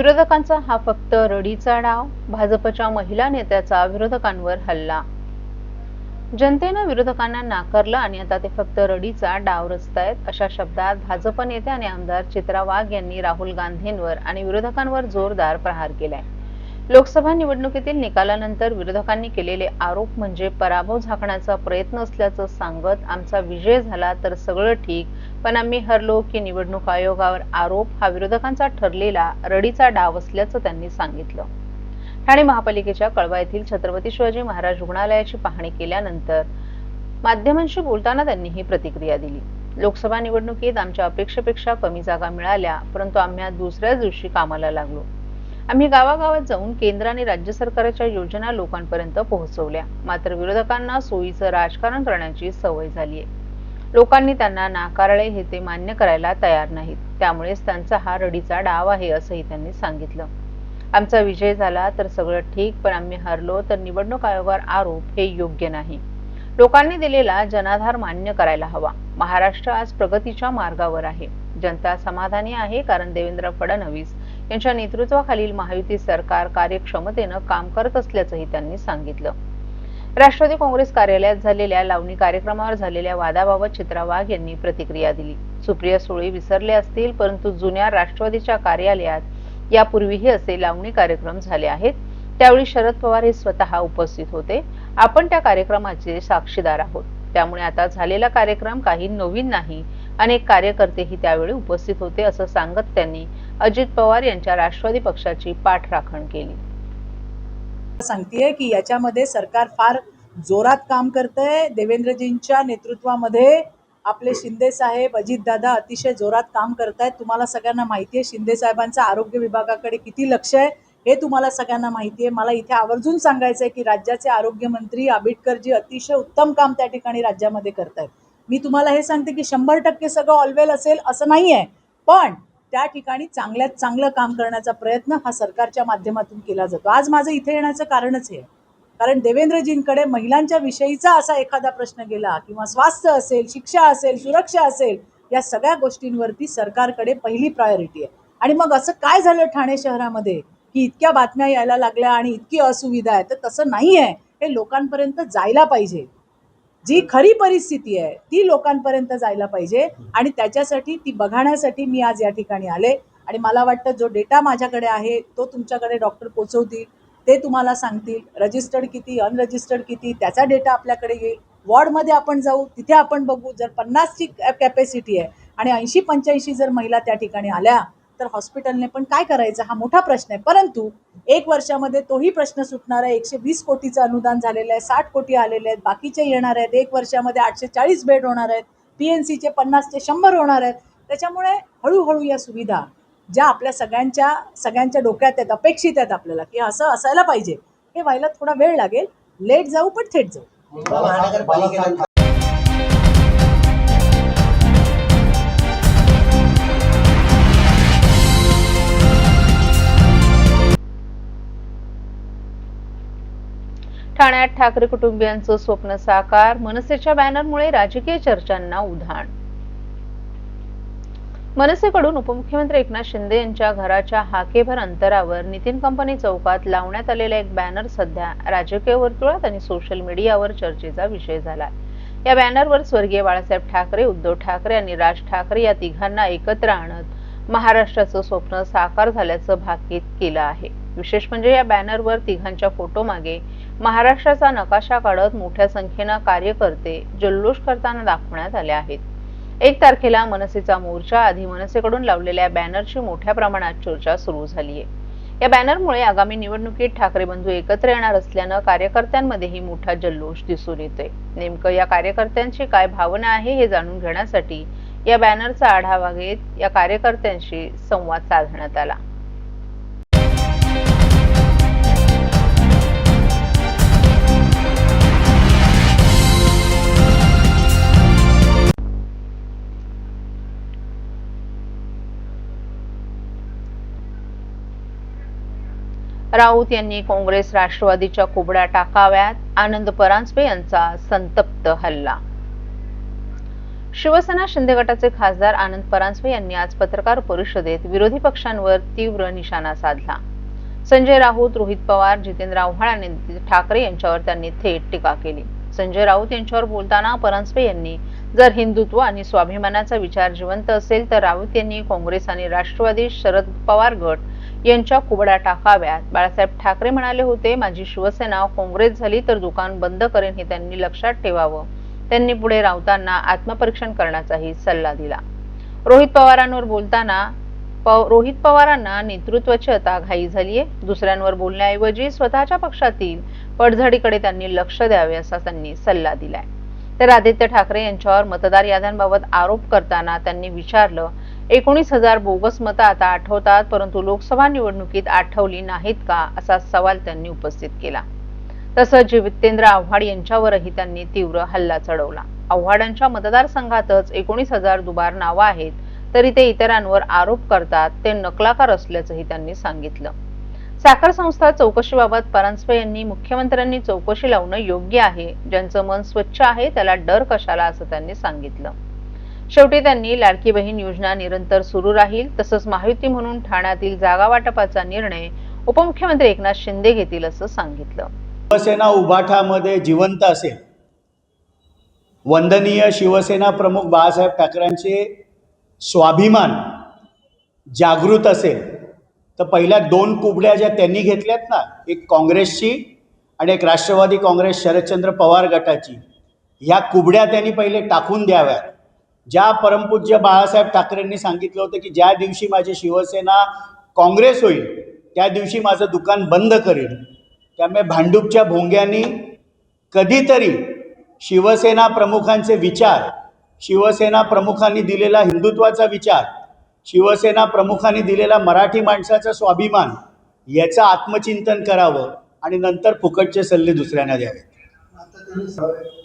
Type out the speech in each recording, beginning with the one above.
विरोधकांचा हा फक्त रडीचा डाव भाजपच्या महिला नेत्याचा विरोधकांवर हल्ला. जनतेनं विरोधकांना नाकारलं आणि आता ते फक्त रडीचा डाव रचतायत अशा शब्दात भाजप नेते आणि आमदार चित्रा वाघ यांनी राहुल गांधींवर आणि विरोधकांवर जोरदार प्रहार केलाय. लोकसभा निवडणुकीतील निकालानंतर विरोधकांनी केलेले आरोप म्हणजे पराभव झाकण्याचा प्रयत्न असल्याचं सांगत आमचा विजय झाला तर सगळं ठीक पण आम्ही हरलो की निवडणूक आयोगावर आरोप हा विरोधकांचा ठरलेला रडीचा डाव असल्याचं त्यांनी सांगितलं. ठाणे महापालिकेच्या कळवा येथील छत्रपती शिवाजी महाराज रुग्णालयाची पाहणी केल्यानंतर माध्यमांशी बोलताना त्यांनी ही प्रतिक्रिया दिली. लोकसभा निवडणुकीत आमच्या अपेक्षेपेक्षा कमी जागा मिळाल्या परंतु आम्ही दुसऱ्याच दिवशी कामाला लागलो. आम्ही गावागावात जाऊन केंद्र आणि राज्य सरकारच्या योजना लोकांपर्यंत पोहोचवल्या. मात्र विरोधकांना सोयीचं राजकारण करण्याची सवय झाली आहे लोकांनी त्यांना नाकारले हे ते मान्य करायला तयार नाहीत. त्यामुळेच त्यांचा हा रडीचा डाव आहे असंही त्यांनी सांगितलं. आमचा विजय झाला तर सगळं ठीक पण आम्ही हरलो तर निवडणूक आयोगावर आरोप हे योग्य नाही. लोकांनी दिलेला जनाधार मान्य करायला हवा. महाराष्ट्र आज प्रगतीच्या मार्गावर आहे. जनता समाधानी आहे कारण देवेंद्र फडणवीस यांच्या नेतृत्वाखालील महायुती सरकार कार्यक्षमतेनं काम करत असल्याचंही त्यांनी सांगितलं. राष्ट्रवादी काँग्रेस कार्यालयात झालेल्या लावणी कार्यक्रमावर झालेल्या वादाबाबत चित्रा वाघ यांनी प्रतिक्रिया दिली. सुप्रिया सुळे विसरले असतील परंतु जुन्या राष्ट्रवादीच्या कार्यालयात यापूर्वीही असे लावणी कार्यक्रम झाले आहेत. त्यावेळी शरद पवार हे स्वतः उपस्थित होते. आपण त्या कार्यक्रमाचे साक्षीदार आहोत. त्यामुळे आता झालेला कार्यक्रम काही नवीन नाही अनेक कार्यकर्तेही त्यावेळी उपस्थित होते असं सांगत त्यांनी अजित पवार यांच्या राष्ट्रवादी पक्षाची पाठराखण केली. सांगतेय की याच्यामध्ये सरकार फार जोरात काम करतंय. देवेंद्रजींच्या नेतृत्वामध्ये आपले शिंदे साहेब अजितदादा अतिशय जोरात काम करतायत. तुम्हाला सगळ्यांना माहिती आहे शिंदे साहेबांचं आरोग्य विभागाकडे किती लक्ष आहे हे तुम्हाला सगळ्यांना माहिती आहे मला इथे आवर्जून सांगायचं आहे की राज्याचे आरोग्यमंत्री आंबेडकरजी अतिशय उत्तम काम त्या ठिकाणी राज्यामध्ये करतायत. मी तुम्हाला हे सांगते की शंभर टक्के सगळं ऑलवेल असेल असं नाही आहे पण त्या ठिकाणी चांगल्यात चांगलं काम करण्याचा प्रयत्न हा सरकारच्या माध्यमातून केला जातो. आज माझं इथे येण्याचं कारणच हे. आहे. कारण देवेंद्रजींकडे महिलांच्या विषयीचा असा एखादा प्रश्न गेला किंवा स्वास्थ्य असेल शिक्षा असेल सुरक्षा असेल या सगळ्या गोष्टींवरती सरकारकडे पहिली प्रायोरिटी आहे. आणि मग असं काय झालं ठाणे शहरामध्ये? की इतक्या बातम्या यायला लागल्या आणि इतकी असुविधा आहे. तर तसं नाही आहे हे लोकांपर्यंत जायला पाहिजे. जी खरी परिस्थिती आहे ती लोकांपर्यंत जायला पाहिजे आणि त्याच्यासाठी ती बघण्यासाठी मी आज या ठिकाणी आले. आणि मला वाटतं जो डेटा माझ्याकडे आहे तो तुमच्याकडे डॉक्टर पोचवतील ते तुम्हाला सांगतील रजिस्टर्ड किती अनरजिस्टर्ड किती त्याचा डेटा आपल्याकडे येईल. वॉर्डमध्ये आपण जाऊ तिथे आपण बघू. जर पन्नासची कॅपॅसिटी आहे आणि ऐंशी पंच्याऐंशी जर महिला त्या ठिकाणी आल्या तर हॉस्पिटलने पण काय करायचं हा मोठा प्रश्न आहे. परंतु एक वर्षामध्ये तोही प्रश्न सुटणार आहे. एकशे वीस कोटीचं अनुदान झालेलं आहे साठ कोटी आलेले आहेत बाकीचे येणार आहेत. एक वर्षामध्ये आठशे चाळीस बेड होणार आहेत पी एन सीचे पन्नासचे शंभर होणार आहेत. त्याच्यामुळे हळूहळू या सुविधा ज्या आपल्या सगळ्यांच्या सगळ्यांच्या डोक्यात आहेत अपेक्षित आहेत आपल्याला की असं असायला पाहिजे. हे व्हायला थोडा वेळ लागेल. लेट जाऊ पण थेट जाऊ. ठाण्यात ठाकरे कुटुंबियांचं स्वप्न साकार मनसेच्या बॅनरमुळे राजकीय चर्चांना उधाण. मनसेकडून उपमुख्यमंत्री एकनाथ शिंदे यांच्या घराच्या हाकेभर अंतरावर नितीन कंपनी चौकात लावण्यात आलेला एक बॅनर सध्या राजकीय वर्तुळात आणि सोशल मीडियावर चर्चेचा विषय झाला या बॅनरवर स्वर्गीय बाळासाहेब ठाकरे उद्धव ठाकरे आणि राज ठाकरे या तिघांना एकत्र आणत महाराष्ट्राचं स्वप्न साकार झाल्याचं भाकीत केलं आहे. विशेष म्हणजे या बॅनरवर तिघांच्या फोटो मागे महाराष्ट्राचा नकाशा काढत मोठ्या संख्येनं कार्यकर्ते जल्लोष करताना दाखवण्यात आले आहेत. एक तारखेला मनसेचा मोर्चा आधी मनसेकडून लावलेल्या बॅनरची मोठ्या प्रमाणात चर्चा सुरू झाली आहे या बॅनरमुळे आगामी निवडणुकीत ठाकरे बंधू एकत्र येणार असल्यानं कार्यकर्त्यांमध्येही मोठा जल्लोष दिसून येतोय. नेमकं या कार्यकर्त्यांची काय भावना आहे हे जाणून घेण्यासाठी या बॅनरचा आढावा घेत या कार्यकर्त्यांशी संवाद साधण्यात आला. राऊत यांनी काँग्रेस राष्ट्रवादीच्या कुबड्या टाकाव्यात. आनंद परांजपे यांचा संतप्त हल्ला. शिवसेना शिंदे गटाचे खासदार आनंद परांजपे यांनी आज पत्रकार परिषदेत विरोधी पक्षांवर तीव्र निशाणा साधला. संजय राऊत रोहित पवार जितेंद्र आव्हाड आणि ठाकरे यांच्यावर त्यांनी थेट टीका केली. संजय राऊत यांच्यावर बोलताना परांजपे यांनी जर हिंदुत्व आणि स्वाभिमानाचा विचार जिवंत असेल तर राऊत यांनी काँग्रेस आणि राष्ट्रवादी शरद पवार गट यांच्या कुबड्या टाकाव्यात. बाळासाहेब ठाकरे म्हणाले होते माझी शिवसेना काँग्रेस झाली तर दुकान बंद करेन हे त्यांनी लक्षात ठेवावं. त्यांनी पुढे राऊतांना आत्मपरीक्षण करण्याचाही सल्ला दिला. रोहित पवारांवर बोलताना प- रोहित पवारांना नेतृत्वाची आता घाई झालीये. दुसऱ्यांवर बोलण्याऐवजी स्वतःच्या पक्षातील पडझडीकडे त्यांनी लक्ष द्यावे असा त्यांनी सल्ला दिलाय. तर आदित्य ठाकरे यांच्यावर मतदार याद्यांबाबत आरोप करताना त्यांनी विचारलं एकोणीस हजार बोगस मतं आता आठवतात परंतु लोकसभा निवडणुकीत आठवली नाहीत का असा सवाल त्यांनी उपस्थित केला. तसंच जितेंद्र आव्हाड यांच्यावरही त्यांनी तीव्र हल्ला चढवला. आव्हाडांच्या मतदारसंघातच एकोणीस हजार दुबार नावं आहेत तरी ते इतरांवर आरोप करतात ते नकलाकार असल्याचंही त्यांनी सांगितलं. साखर संस्था चौकशीबाबत परांजपे यांनी मुख्यमंत्र्यांनी चौकशी लावणं योग्य आहे ज्यांचं मन स्वच्छ आहे त्याला डर कशाला असं त्यांनी सांगितलं. शेवटी त्यांनी लाडकी बहीण योजना निरंतर सुरू राहील तसंच महायुती म्हणून ठाण्यातील जागा वाटपाचा निर्णय उपमुख्यमंत्री एकनाथ शिंदे घेतील असं सांगितलं. शिवसेना उभाठामध्ये जिवंत असेल. वंदनीय शिवसेना प्रमुख बाळासाहेब ठाकरेंचे स्वाभिमान जागृत असेल. तर पहिल्या दोन कुबड्या ज्या त्यांनी घेतल्यात ना एक काँग्रेसची आणि एक राष्ट्रवादी काँग्रेस शरदचंद्र पवार गटाची ह्या कुबड्या त्यांनी पहिले टाकून द्याव्यात. ज्या परमपूज्य बाळासाहेब ठाकरेंनी सांगितलं होतं की ज्या दिवशी माझी शिवसेना काँग्रेस होईल त्या दिवशी माझं दुकान बंद करेल. त्यामुळे भांडूपच्या भोंग्यांनी कधीतरी शिवसेना प्रमुखांचे विचार शिवसेना प्रमुखांनी दिलेला हिंदुत्वाचा विचार शिवसेना प्रमुखांनी दिलेला मराठी माणसाचा स्वाभिमान याचं आत्मचिंतन करावं आणि नंतर फुकटचे सल्ले दुसऱ्यांना द्यावे आता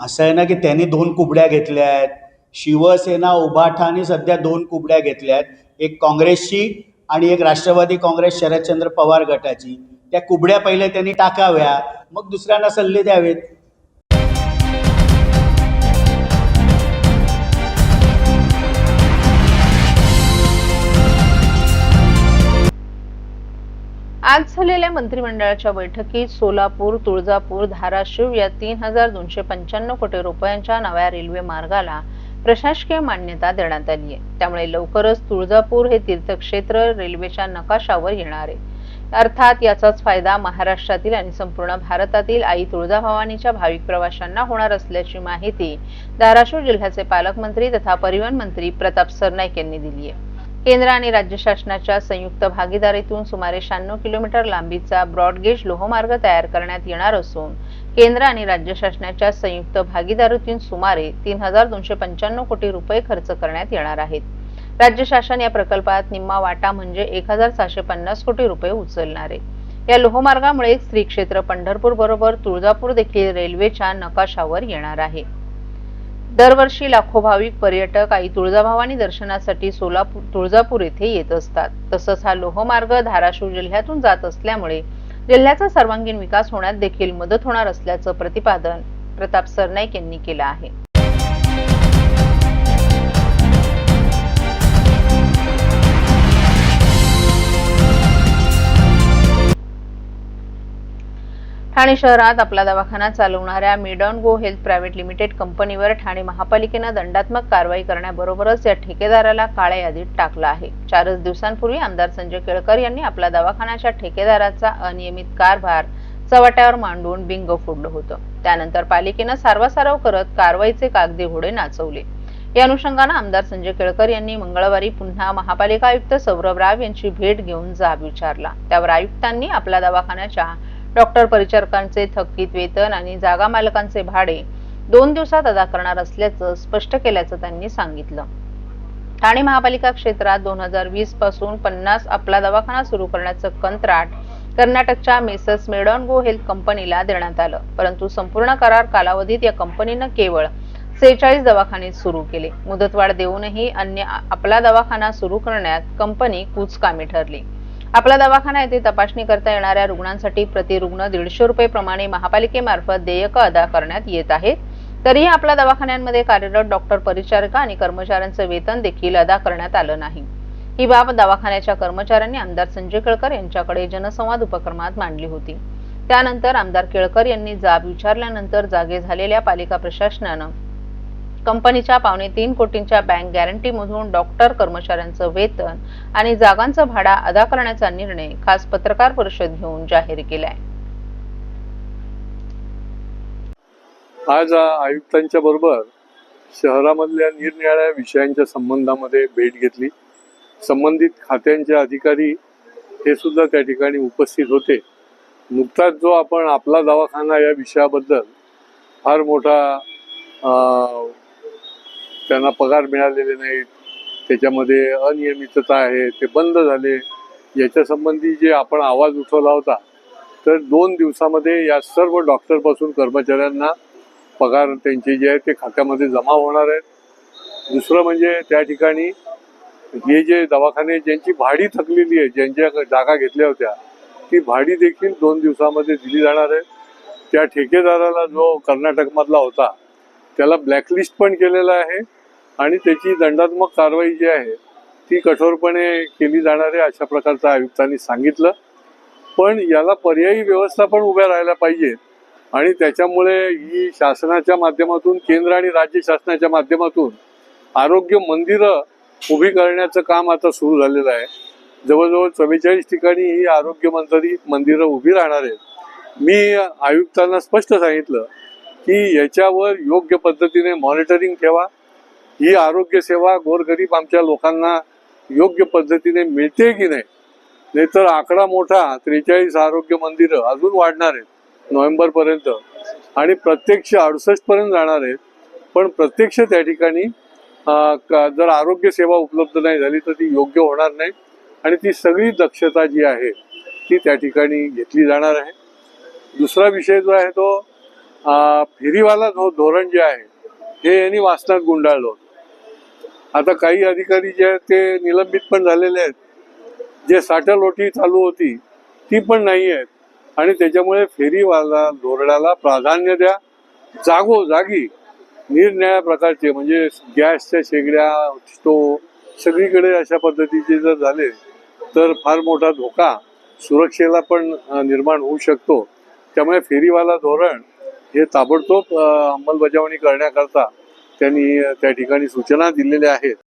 असं आहे ना की त्यांनी दोन कुबड्या घेतल्या आहेत. शिवसेना उभाठाने सध्या दोन कुबड्या घेतल्या आहेत. एक काँग्रेसची आणि एक राष्ट्रवादी काँग्रेस शरदचंद्र पवार गटाची. त्या कुबड्या पहिले त्यांनी टाकाव्या मग दुसऱ्यांना सल्ले द्यावेत. आज झालेल्या मंत्रिमंडळाच्या बैठकीत सोलापूर तुळजापूर धाराशिव या तीन हजार दोनशे पंच्याण्णव कोटी रुपयांच्या नव्या रेल्वे मार्गाला प्रशासकीय मान्यता देण्यात आली आहे. त्यामुळे लवकरच तुळजापूर हे तीर्थक्षेत्र रेल्वेच्या नकाशावर येणार आहे. अर्थात याचाच फायदा महाराष्ट्रातील आणि संपूर्ण भारतातील आई तुळजाभवानीच्या भाविक प्रवाशांना होणार असल्याची माहिती धाराशिव जिल्ह्याचे पालकमंत्री तथा परिवहन मंत्री प्रताप सरनाईक यांनी दिली आहे. केंद्र आणि राज्य शासनाच्या संयुक्त भागीदारीतून सुमारे शहाण्णव किलोमीटर लांबीचा ब्रॉडगेज लोहमार्ग तयार करण्यात येणार असून केंद्र आणि राज्य शासनाच्या संयुक्त भागीदारीतून सुमारे तीन हजार दोनशे पंच्याण्णव कोटी रुपये खर्च करण्यात येणार आहेत. राज्य शासन या प्रकल्पात निम्मा वाटा म्हणजे एक हजार सहाशे पन्नास कोटी रुपये उचलणार आहे. या लोहमार्गामुळे श्री क्षेत्र पंढरपूर बरोबर तुळजापूर देखील रेल्वेच्या नकाशावर येणार आहे. दरवर्षी लाखो भाविक पर्यटक आई तुळजाभवानी दर्शनासाठी सोलापूर तुळजापूर येथे येत असतात. तसंच हा लोहमार्ग धाराशिव जिल्ह्यातून जात असल्यामुळे जिल्ह्याचा सर्वांगीण विकास होण्यात देखील मदत होणार असल्याचं प्रतिपादन प्रताप सरनाईक यांनी केलं आहे. ठाणे शहरात आपला दवाखाना चालवणाऱ्या मिडॉन गो हेल्थ प्रायव्हेट लिमिटेड कंपनीवर ठाणे महापालिकेनं दंडात्मक कारवाई करण्याबरोबरच या ठेकेदाराला काळ्या यादीत टाकलं आहे. चारच दिवसांपूर्वी आमदार संजय केळकर यांनी आपल्या दवाखान्याच्या ठेकेदाराचा अनियमित कारभार चव्हाट्यावर मांडून बिंग फोडलं होतं. त्यानंतर पालिकेनं सारवासारव करत कारवाईचे कागदी घोडे नाचवले. या अनुषंगानं आमदार संजय केळकर यांनी मंगळवारी पुन्हा महापालिका आयुक्त सौरभ राव यांची भेट घेऊन जाब विचारला. त्यावर आयुक्तांनी आपल्या दवाखान्याच्या डॉक्टर परिचारकांचे थकीत वेतन आणि जागा मालकांचे भाडे दोन दिवसात अदा करणार असल्याचं स्पष्ट केल्याचं त्यांनी सांगितलं. ठाणे महापालिका क्षेत्रात दोन हजार वीसपासून पन्नास आपला दवाखाना सुरू करण्याचं कंत्राट कर्नाटकच्या मेसर्स मेडॉनगो हेल्थ कंपनीला देण्यात आलं. परंतु संपूर्ण करार कालावधीत या कंपनीनं केवळ सेहेचाळीस दवाखाने सुरू केले. मुदतवाढ देऊनही अन्य आपला दवाखाना सुरू करण्यात कंपनी कुचकामी ठरली. आपला दवाखाना येथे तपासणी करता येणाऱ्या रुग्णांसाठी प्रति रुग्ण दीडशे रुपये प्रमाणे महापालिकेमार्फत देयक अदा करण्यात येत आहेत. तरीही आपल्या दवाखान्यांमध्ये कार्यरत डॉक्टर परिचारिका आणि कर्मचाऱ्यांचं वेतन देखील अदा करण्यात आलं नाही. ही बाब दवाखान्याच्या कर्मचाऱ्यांनी आमदार संजय केळकर यांच्याकडे जनसंवाद उपक्रमात मांडली होती. त्यानंतर आमदार केळकर यांनी जाब विचारल्यानंतर जागे झालेल्या पालिका प्रशासनानं कंपनीच्या पावणे तीन कोटींच्या बँक गॅरंटीमधून डॉक्टर कर्मचाऱ्यांचं वेतन आणि जागांचा भाडा अदा करण्याचा निर्णय खास पत्रकार परिषद घेऊन जाहीर केलाय. आज आयुक्तांच्या बरोबर शहरामधल्या निरनिराळ्या विषयांच्या संबंधामध्ये भेट घेतली. संबंधित खात्यांचे अधिकारी हे सुद्धा त्या ठिकाणी उपस्थित होते. नुकताच जो आपण आपला दवाखाना या विषयाबद्दल फार मोठा त्यांना पगार मिळालेले नाहीत. त्याच्यामध्ये अनियमितता आहे ते बंद झाले. याच्या संबंधी जे आपण आवाज उठवला होता तर दोन दिवसामध्ये या सर्व डॉक्टरपासून कर्मचाऱ्यांना पगार त्यांचे जे आहेत ते खात्यामध्ये जमा होणार आहेत. दुसरं म्हणजे त्या ठिकाणी हे जे दवाखाने ज्यांची भाडी थकलेली आहे ज्यांच्या जागा घेतल्या होत्या ती भाडी देखील दोन दिवसामध्ये दिली जाणार आहे. त्या ठेकेदाराला जो कर्नाटकमधला होता त्याला ब्लॅकलिस्ट पण केलेला आहे. आणि त्याची दंडात्मक कारवाई जी आहे ती कठोरपणे केली जाणार आहे अशा प्रकारचं आयुक्तांनी सांगितलं. पण याला पर्यायी व्यवस्था पण उभ्या राहायला पाहिजे आणि त्याच्यामुळे ही शासनाच्या माध्यमातून केंद्र आणि राज्य शासनाच्या माध्यमातून आरोग्य मंदिरं उभी करण्याचं काम आता सुरू झालेलं आहे. जवळजवळ चव्वेचाळीस ठिकाणी ही आरोग्य मंत्री मंदिरं उभी राहणार आहेत. मी आयुक्तांना स्पष्ट सांगितलं की याच्यावर योग्य पद्धतीने मॉनिटरिंग ठेवा. ही आरोग्य सेवा गोरगरीब आमच्या लोकांना योग्य पद्धतीने मिळते की नाही? नाहीतर आकडा मोठा त्रेचाळीस आरोग्य मंदिरं अजून वाढणार आहेत नोव्हेंबरपर्यंत आणि प्रत्यक्ष अडुसष्टपर्यंत जाणार आहेत. पण प्रत्यक्ष त्या ठिकाणी जर आरोग्य सेवा उपलब्ध नाही झाली तर ती योग्य होणार नाही. आणि ती सगळी दक्षता जी आहे ती त्या ठिकाणी घेतली जाणार आहे. दुसरा विषय जो आहे तो फेरीवाला धोरण जे आहे हे यांनी वाचनात गुंडाळलं होतं. आता काही अधिकारी जे आहेत ते निलंबित पण झालेले आहेत. जे साठलोटी चालू होती ती पण नाही आहेत. आणि त्याच्यामुळे फेरीवाला धोरणाला प्राधान्य द्या. जागो जागी. निरनिळ्या प्रकारचे म्हणजे गॅसच्या शेगड्या स्टोव सगळीकडे अशा पद्धतीचे जर झाले तर फार मोठा धोका सुरक्षेला पण निर्माण होऊ शकतो. त्यामुळे फेरीवाला धोरण हे ताबडतोब अंमलबजावणी करण्याकरता त्यांनी त्या ठिकाणी सूचना दिलेल्या आहेत.